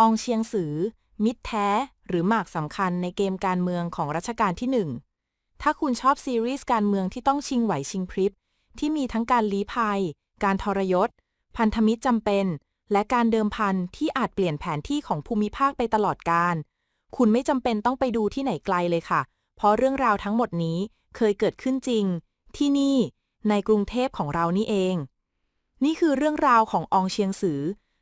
องเชียงสือ มิตรแท้ หรือหมากสำคัญในเกมการเมืองของรัชกาลที่หนึ่งถ้าคุณชอบซีรีส์การเมืองที่ต้องชิงไหวชิงพริบ ที่มีทั้งการลี้ภัย การทรยศ พันธมิตรจำเป็น และการเดิมพันที่อาจเปลี่ยนแผนที่ของภูมิภาคไปตลอดกาลคุณไม่จำเป็นต้องไปดูที่ไหนไกลเลยค่ะ เพราะเรื่องราวทั้งหมดนี้เคยเกิดขึ้นจริง ที่นี่ ในกรุงเทพของเรานี่เอง นี่คือเรื่องราวขององเชียงสือ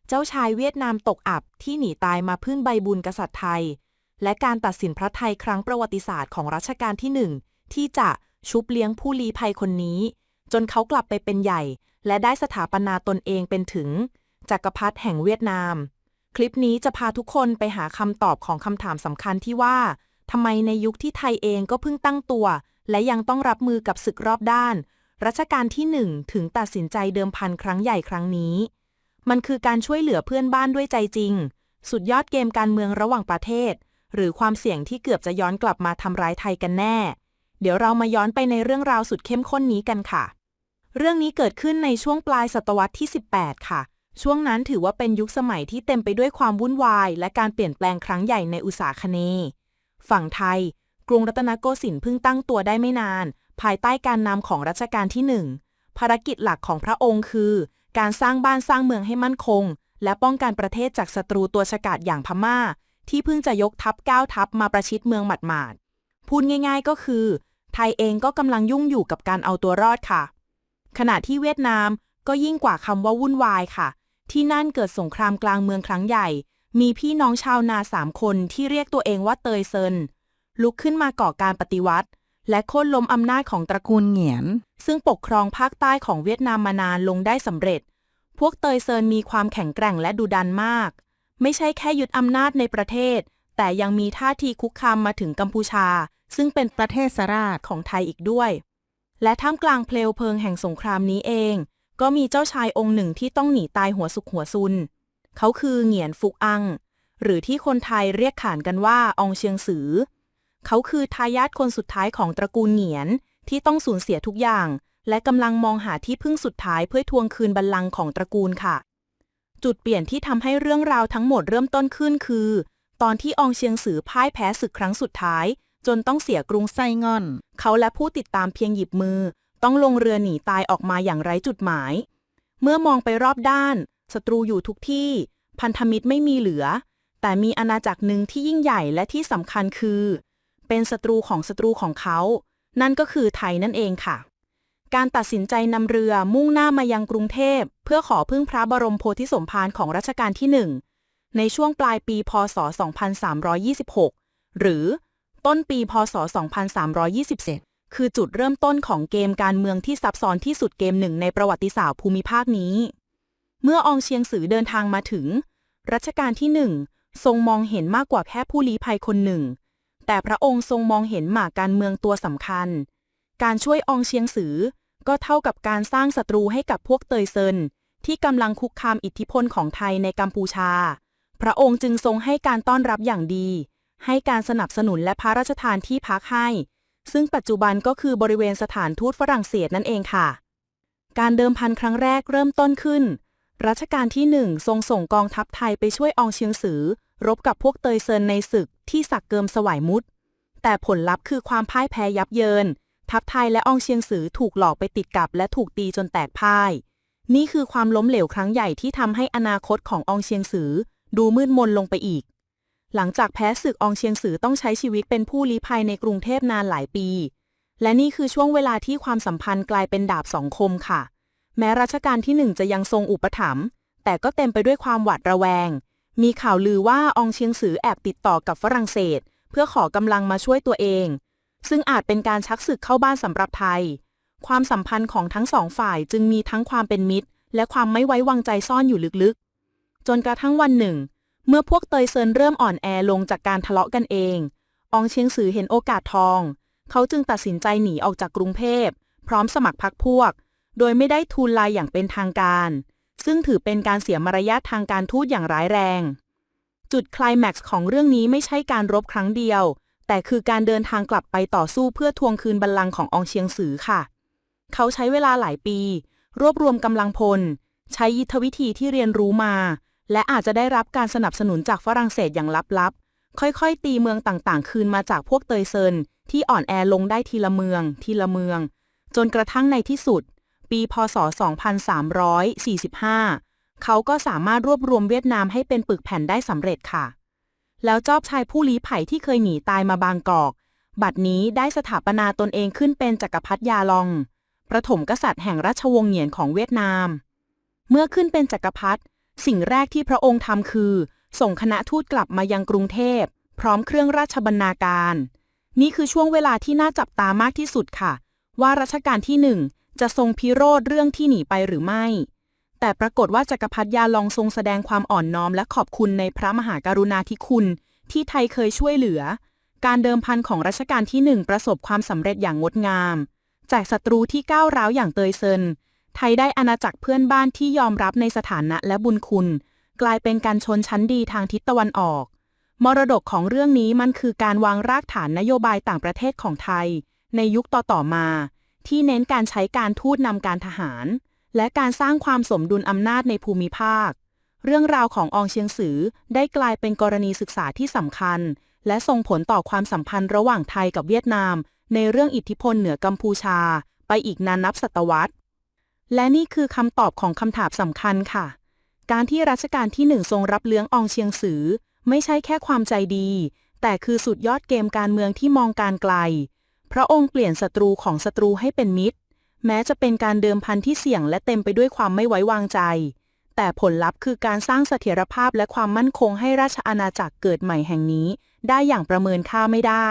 เจ้าชายเวียดนามตกอับที่หนีตายมาพึ่งใบบุญกษัตริย์ไทย และการตัดสินพระไทยครั้งประวัติศาสตร์ของรัชกาลที่หนึ่งที่จะชุบเลี้ยงผู้ลี้ภัยคนนี้ จนเขากลับไปเป็นใหญ่ และได้สถาปนาตนเองเป็นถึงจักรพรรดิแห่งเวียดนาม คลิปนี้จะพาทุกคนไปหาคำตอบของคำถามสำคัญที่ว่าทำไมในยุคที่ไทยเองก็เพิ่งตั้งตัว และยังต้องรับมือกับศึกรอบด้าน รัชกาลที่หนึ่งถึงตัดสินใจเดิมพันครั้งใหญ่ครั้งนี้ มันคือการช่วยเหลือเพื่อนบ้านด้วยใจจริง สุดยอดเกมการเมืองระหว่างประเทศ หรือความเสี่ยงที่เกือบจะย้อนกลับมาทำร้ายไทยกันแน่ เดี๋ยวเรามาย้อนไปในเรื่องราวสุดเข้มข้นนี้กันค่ะ เรื่องนี้เกิดขึ้นในช่วงปลายศตวรรษที่ 18 ค่ะ ช่วงนั้นถือว่าเป็นยุคสมัยที่เต็มไปด้วยความวุ่นวาย และการเปลี่ยนแปลงครั้งใหญ่ในอุตสาคเนฝั่งไทย กรุงรัตนโกสินทร์เพิ่งตั้งตัวได้ไม่นาน ภายใต้การนำของรัชกาลที่หนึ่งภารกิจหลักของพระองค์คือ การสร้างบ้านสร้างเมืองให้มั่นคง และป้องกันประเทศจากศัตรูตัวฉกาจอย่างพม่า ที่เพิ่งจะยกทัพก้าวทัพมาประชิดเมืองหมาดๆพูดง่าย ๆ ก็คือ ไทยเองก็กำลังยุ่งอยู่กับการเอาตัวรอดค่ะ ขณะที่เวียดนามก็ยิ่งกว่าคำว่าวุ่นวายค่ะ ที่นั่นเกิดสงครามกลางเมืองครั้งใหญ่ มีพี่น้องชาวนาสามคนที่เรียกตัวเองว่าเตยเซินลุกขึ้นมาก่อการปฏิวัติ และโค่นล้มอำนาจของตระกูลเหงียน ซึ่งปกครองภาคใต้ของเวียดนามมานานลงได้สำเร็จ พวกเตยเซินมีความแข็งแกร่งและดุดันมาก ไม่ใช่แค่ยึดอำนาจในประเทศ แต่ยังมีท่าทีคุกคามมาถึงกัมพูชา ซึ่งเป็นประเทศสราชของไทยอีกด้วย และท่ามกลางเพลวเพลิงแห่งสงครามนี้เอง ก็มีเจ้าชายองค์หนึ่งที่ต้องหนีตายหัวสุกหัวซุน เขาคือเหงียนฟุกอัง หรือที่คนไทยเรียกขานกันว่าอองเชียงซือ เขาคือทายาทคนสุดท้ายของตระกูลเหงียน ที่ต้องสูญเสียทุกอย่าง และกำลังมองหาที่พึ่งสุดท้ายเพื่อทวงคืนบัลลังก์ของตระกูลค่ะ จุดเปลี่ยนที่ทำให้เรื่องราวทั้งหมดเริ่มต้นขึ้นคือ ตอนที่องเชียงซือพ่ายแพ้ศึกครั้งสุดท้าย จนต้องเสียกรุงไซงอน เขาและผู้ติดตามเพียงหยิบมือ ต้องลงเรือหนีตายออกมาอย่างไร้จุดหมาย เมื่อมองไปรอบด้านศัตรูอยู่ทุกที่ พันธมิตรไม่มีเหลือ แต่มีอาณาจักรหนึ่งที่ยิ่งใหญ่และที่สำคัญคือ เป็นศัตรูของศัตรูของเขา นั่นก็คือไทยนั่นเองค่ะ การตัดสินใจนำเรือมุ่งหน้ามายังกรุงเทพ เพื่อขอพึ่งพระบรมโพธิสมภารของรัชกาลที่หนึ่งในช่วงปลายปีพศ 2326 หรือต้นปีพศ 2327 คือจุดเริ่มต้นของเกมการเมืองที่ซับซ้อนที่สุดเกมหนึ่งในประวัติศาสตร์ภูมิภาคนี้ เมื่ออองเชียงซือเดินทางมาถึง รัชกาลที่หนึ่งทรงมองเห็นมากกว่าแค่ผู้ลี้ภัยคนหนึ่ง แต่พระองค์ทรงมองเห็นหมากการเมืองตัวสำคัญ การช่วยอองเชียงซือ ก็เท่ากับการสร้างศัตรูให้กับพวกเตยเซิน ที่กำลังคุกคามอิทธิพลของไทยในกัมพูชา พระองค์จึงทรงให้การต้อนรับอย่างดี ให้การสนับสนุนและพระราชทานที่พักให้ ซึ่งปัจจุบันก็คือบริเวณสถานทูตฝรั่งเศสนั่นเองค่ะ การเดิมพันครั้งแรกเริ่มต้นขึ้น รัชกาลที่หนึ่งทรงส่งกองทัพไทยไปช่วยอองเชียงซือ รบกับพวกเตยเซินในศึก ที่สักเกิมสวายมุด แต่ผลลัพธ์คือความพ่ายแพ้ยับเยิน ทัพไทยและอองเชียงซือถูกหลอกไปติดกับและถูกตีจนแตกพ่าย นี่คือความล้มเหลวครั้งใหญ่ที่ทำให้อนาคตของอองเชียงซือดูมืดมนลงไปอีก หลังจากแพ้ศึกอองเชียงซือต้องใช้ชีวิตเป็นผู้ลี้ภัยในกรุงเทพนานหลายปี และนี่คือช่วงเวลาที่ความสัมพันธ์กลายเป็นดาบสองคมค่ะ แม้รัชกาลที่หนึ่งจะยังทรงอุปถัมภ์แต่ก็เต็มไปด้วยความหวาดระแวง มีข่าวลือว่าองเชียงซือแอบติดต่อกับฝรั่งเศส เพื่อขอกำลังมาช่วยตัวเอง ซึ่งอาจเป็นการชักศึกเข้าบ้านสำหรับไทย ความสัมพันธ์ของทั้งสองฝ่ายจึงมีทั้งความเป็นมิตร และความไม่ไว้วางใจซ่อนอยู่ลึกๆ จนกระทั่งวันหนึ่ง เมื่อพวกเตยเซินเริ่มอ่อนแอลงจากการทะเลาะกันเององเชียงซือเห็นโอกาสทอง เขาจึงตัดสินใจหนีออกจากกรุงเทพพร้อมสมัครพรรคพวก โดยไม่ได้ทูลลายอย่างเป็นทางการ ซึ่งถือเป็นการเสียมารยาททางการทูตอย่างร้ายแรง จุดคลแม็กซ์ของเรื่องนี้ไม่ใช่การรบครั้งเดียว แต่คือการเดินทางกลับไปต่อสู้เพื่อทวงคืนบัลลังก์ขององเชียงซือค่ะ เขาใช้เวลาหลายปี รวบรวมกำลังพล ใช้ยุทธวิธีที่เรียนรู้มา และอาจจะได้รับการสนับสนุนจากฝรั่งเศสอย่างลับๆ ค่อยๆ ตีเมืองต่างๆ คืนมาจากพวกเตยเซินที่อ่อนแอลงได้ทีละเมือง ทีละเมือง จนกระทั่งในที่สุด ปีพศ 2345 เขาก็สามารถรวบรวมเวียดนามให้เป็นปึกแผ่นได้สำเร็จค่ะ แล้วจอบชายผู้ลี้ไผ่ที่เคยหนีตายมาบางกอก บัดนี้ได้สถาปนาตนเองขึ้นเป็นจักรพรรดิยาลอง ประถมกษัตริย์แห่งราชวงศ์เหงียนของเวียดนาม เมื่อขึ้นเป็นจักรพรรดิสิ่งแรกที่พระองค์ทำคือ ส่งคณะทูตกลับมายังกรุงเทพ พร้อมเครื่องราชบรรณาการ นี่คือช่วงเวลาที่น่าจับตามากที่สุดค่ะ ว่ารัชกาลที่หนึ่ง จะทรงพิโรธเรื่องที่หนีไปหรือไม่ แต่ปรากฏว่าจักรพรรดิยาลองทรงแสดงความอ่อนน้อมและขอบคุณในพระมหากรุณาธิคุณ ที่ไทยเคยช่วยเหลือ การเดิมพันของรัชกาลที่หนึ่งประสบความสำเร็จอย่างงดงาม จากศัตรูที่ก้าวร้าวอย่างเตยเซิน ไทยได้อาณาจักรเพื่อนบ้านที่ยอมรับในสถานะและบุญคุณ กลายเป็นการชนชั้นดีทางทิศตะวันออก มรดกของเรื่องนี้มันคือการวางรากฐานนโยบายต่างประเทศของไทย ในยุคต่อๆมา ที่เน้นการใช้การทูตนำการทหาร และการสร้างความสมดุลอำนาจในภูมิภาค เรื่องราวของอองเชียงซือได้กลายเป็นกรณีศึกษาที่สำคัญ และส่งผลต่อความสัมพันธ์ระหว่างไทยกับเวียดนาม ในเรื่องอิทธิพลเหนือกัมพูชา ไปอีกนานนับศตวรรษ และนี่คือคำตอบของคำถามสำคัญค่ะ การที่รัชกาลที่หนึ่งทรงรับเลี้ยงอองเชียงซือ ไม่ใช่แค่ความใจดี แต่คือสุดยอดเกมการเมืองที่มองการไกล พระองค์เปลี่ยนศัตรูของศัตรูให้เป็นมิตร แม้จะเป็นการเดิมพันที่เสี่ยงและเต็มไปด้วยความไม่ไว้วางใจ แต่ผลลัพธ์คือการสร้างเสถียรภาพและความมั่นคงให้ราชอาณาจักรเกิดใหม่แห่งนี้ ได้อย่างประเมินค่าไม่ได้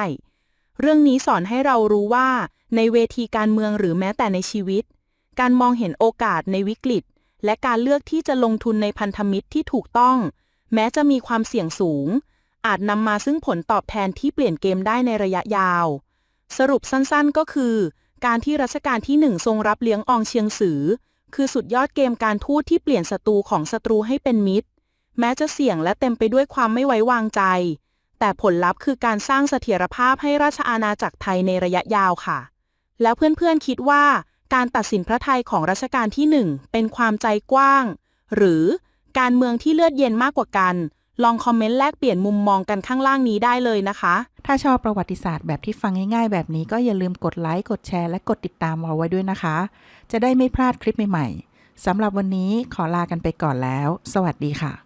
เรื่องนี้สอนให้เรารู้ว่า ในเวทีการเมืองหรือแม้แต่ในชีวิต การมองเห็นโอกาสในวิกฤต และการเลือกที่จะลงทุนในพันธมิตรที่ถูกต้อง แม้จะมีความเสี่ยงสูง อาจนำมาซึ่งผลตอบแทนที่เปลี่ยนเกมได้ในระยะยาว สรุปสั้นๆก็คือ การที่รัชกาลที่หนึ่งทรงรับเลี้ยงอองเชียงซือ คือสุดยอดเกมการทูตที่เปลี่ยนศัตรูของศัตรูให้เป็นมิตร แม้จะเสี่ยงและเต็มไปด้วยความไม่ไว้วางใจ แต่ผลลัพธ์คือการสร้างเสถียรภาพให้ราชอาณาจักรไทยในระยะยาวค่ะ แล้วเพื่อนๆคิดว่า การตัดสินพระไทยของรัชกาลที่หนึ่งเป็นความใจกว้าง หรือการเมืองที่เลือดเย็นมากกว่ากัน ลองคอมเมนต์แลกเปลี่ยนมุมมองกันข้างล่างนี้ได้เลยนะคะ ถ้าชอบประวัติศาสตร์แบบที่ฟังง่ายๆ แบบนี้ก็อย่าลืมกดไลค์กดแชร์และกดติดตามเราไว้ด้วยนะคะ จะได้ไม่พลาดคลิปใหม่ๆสำหรับวันนี้ขอลากันไปก่อนแล้ว สวัสดีค่ะ